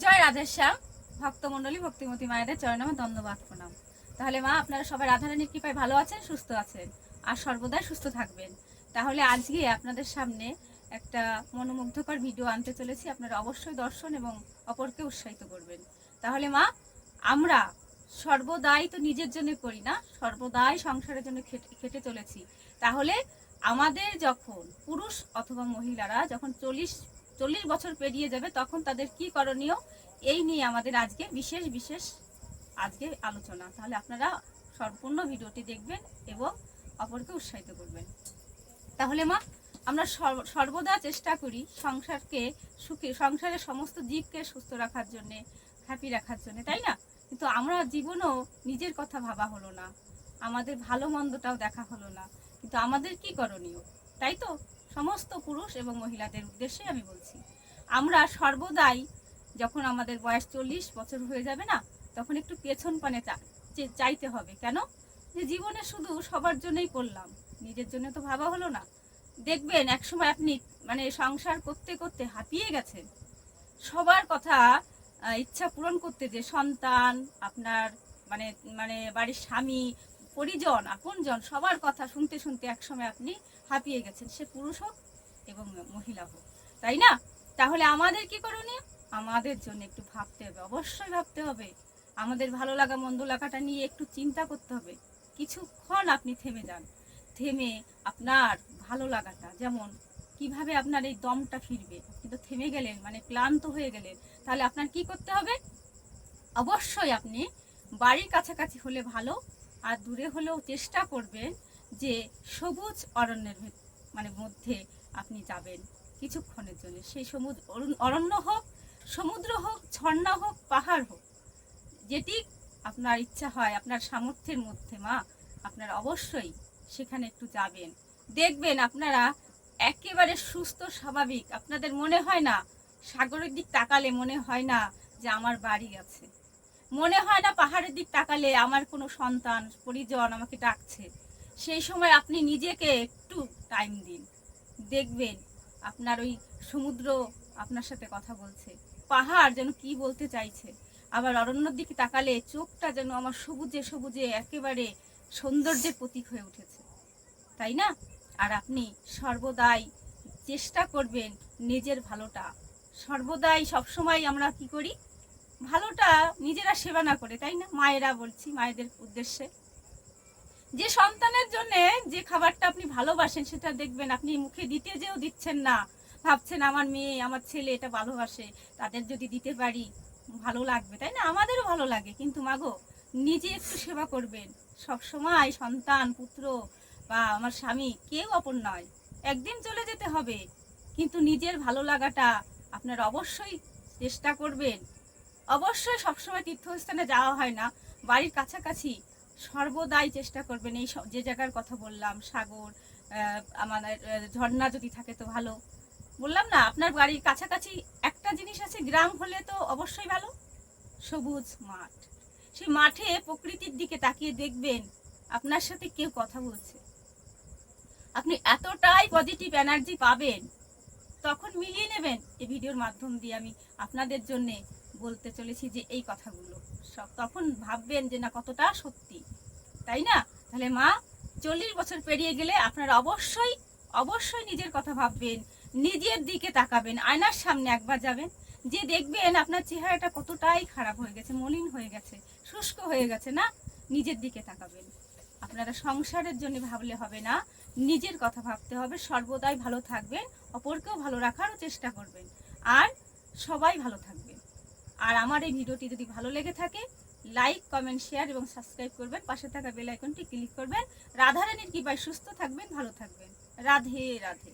জয় রাধেশ্যাম ভক্তমণ্ডলী, ভক্তিমতী মায়েদের চরণামে ধন্যবাদ, প্রণাম। তাহলে মা, আপনারা সবাই রাধারানীর কৃপায় ভালো আছেন, সুস্থ আছেন, আর সর্বদাই সুস্থ থাকবেন। তাহলে আজকে আপনাদের সামনে একটা মনোমুগ্ধকর ভিডিও আনতে চলেছি। আপনারা অবশ্যই দর্শন এবং অপরকে উৎসাহিত করবেন। তাহলে মা, আমরা সর্বদাই তো নিজের জন্য করি না, সর্বদাই সংসারের জন্য খেটে চলেছি। তাহলে আমাদের যখন পুরুষ অথবা মহিলারা যখন চল্লিশ চল্লিশ বছর পেরিয়ে যাবে, তখন তাদের কি করণীয়? এই নিয়ে আমাদের আজকে বিশেষ বিশেষ আজকে আলোচনা। তাহলে আপনারা সম্পূর্ণ ভিডিওটি দেখবেন এবং অপরকে উৎসাহিত করবেন। তাহলে মা, আমরা সর্বদা চেষ্টা করি সংসারকে সুখে, সংসারের সমস্ত জীবকে সুস্থ রাখার জন্যে হ্যাপি রাখার জন্য, তাই না? কিন্তু আমরা জীবনেও নিজের কথা ভাবা হলো না। আমাদের ভালো মন্দটাও দেখা হলো না। কিন্তু আমাদের কি করণীয়? তাই তো? সমস্ত পুরুষ এবং মহিলাদের উদ্দেশ্যে আমি বলছি। আমরা সর্বদাই যখন আমাদের বয়স চল্লিশ বছর হয়ে যাবে না, তখন একটু পেছন পানে চাইতে হবে। কেন? যে জীবনে শুধু সবার জন্যই করলাম, নিজের জন্য তো ভাবা হলো না। দেখবেন একসময় আপনি মানে সংসার করতে করতে হাঁপিয়ে গেছেন। সবার কথা ইচ্ছা পূরণ করতে যে সন্তান, আপনার মানে মানে বাড়ির স্বামী পরিজন, আপনজন, সবার কথা শুনতে শুনতে একসময় আপনি হাঁপিয়ে গেছেন। সে পুরুষ হোক এবং মহিলা হোক, তাই না? তাহলে আমাদের কি করণীয়? আমাদের জন্য একটু ভাবতে হবে, অবশ্যই ভাবতে হবে। আমাদের ভালো লাগা, মন্দ লাগাটা নিয়ে একটু চিন্তা করতে হবে। কিছুক্ষণ আপনি থেমে যান। থেমে আপনার ভালো লাগাটা, যেমন কীভাবে আপনার এই দমটা ফিরবে, আপনি তো থেমে গেলেন মানে ক্লান্ত হয়ে গেলেন, তাহলে আপনার কি করতে হবে? অবশ্যই আপনি বাড়ির কাছাকাছি হলে ভালো আর দূরে হলেও চেষ্টা করবেন যে সবুজ অরণ্যের মানে মধ্যে আপনি যাবেন কিছুক্ষণের জন্য। সেই সমুদ্র অরণ্য হোক, সমুদ্র হোক, ঝর্ণা হোক, পাহাড় হোক, যেটি আপনার ইচ্ছা হয়, আপনার সামর্থ্যের মধ্যে মা, আপনারা অবশ্যই সেখানে একটু যাবেন। দেখবেন আপনারা একেবারে সুস্থ, স্বাভাবিক। আপনাদের মনে হয় না, সাগরের দিক তাকালে মনে হয় না যে আমার বাড়ি আছে। মনে হয় না পাহাড়ের দিক তাকালে আমার কোনো সন্তান, পরিজন আমাকে ডাকছে। সেই সময় আপনি নিজেকে একটু টাইম দিন। দেখবেন আপনার ওই সমুদ্র আপনার সাথে কথা বলছে। পাহাড় যেন কি বলতে চাইছে। আবার অরণ্যর দিকে তাকালে চোখটা যেন আমার সবুজে সবুজে একেবারে সৌন্দর্যের প্রতীক হয়ে উঠেছে। তাই না? আর আপনি সর্বদাই চেষ্টা করবেন নিজের ভালোটা। সর্বদাই সবসময় আমরা কি করি? ভালোটা নিজেরা সেবা না করে, তাই না? মায়েরা বলছি, মায়েদের উদ্দেশ্যে। যে সন্তানের জন্য যে খাবারটা আপনি ভালোবাসেন, সেটা দেখবেন আপনি মুখে দিতে যেও দিচ্ছেন না। ভাবছেন, আমার মেয়ে, আমার ছেলে এটা ভালোবাসে, তাদের যদি দিতে পারি, ভালো লাগবে। তাই না? আমাদেরও ভালো লাগে, কিন্তু মাগো নিজে একটু সেবা করবেন। সব সময় সন্তান, পুত্র বা আমার স্বামী কেউ অপর নয়। একদিন চলে যেতে হবে, কিন্তু নিজের ভালো লাগাটা আপনার অবশ্যই চেষ্টা করবেন। অবশ্যই সবসময় তীর্থস্থানে যাওয়া হয় না। বাড়ির কাছাকাছি সর্বদাই চেষ্টা করবেন এই যে জায়গার কথা বললাম, সাগর আমাদের ঝর্ণা যদি থাকে তো ভালো। বললাম না, আপনার বাড়ির কাছাকাছি একটা জিনিস আছে, গ্রাম হলে তো অবশ্যই ভালো, সবুজ মাঠ। সেই মাঠে প্রকৃতির দিকে তাকিয়ে দেখবেন, আপনার সাথে কেউ কথা বলছে। আপনি এতটাই পজিটিভ এনার্জি পাবেন, তখন মিলিয়ে নেবেন এই ভিডিওর মাধ্যম দিয়ে আমি আপনাদের জন্য বলতে চলেছি যে এই কথাগুলো। সব তখন ভাববেন যে না, কতটা সত্যি। তাই না? তাহলে মা, চল্লিশ বছর পেরিয়ে গেলে আপনারা অবশ্যই অবশ্যই নিজের কথা ভাববেন, নিজের দিকে তাকাবেন, আয়নার সামনে একবার যাবেন, যে দেখবেন আপনার চেহারাটা কতটাই খারাপ হয়ে গেছে, মলিন হয়ে গেছে, শুষ্ক হয়ে গেছে, না? নিজের দিকে তাকাবেন। আপনারা সংসারের জন্য ভাবলে হবে না, নিজের কথা ভাবতে হবে, সর্বদাই ভালো থাকবেন, অপরকেও ভালো রাখারও চেষ্টা করবেন, আর সবাই ভালো থাকবেন। আর আমার এই ভিডিওটি যদি ভালো লেগে থাকে লাইক কমেন্ট শেয়ার এবং সাবস্ক্রাইব করবেন। পাশে থাকা বেল আইকনটি ক্লিক করবেন। রাধারানীর কৃপায় সুস্থ থাকবেন, ভালো থাকবেন। রাধে রাধে।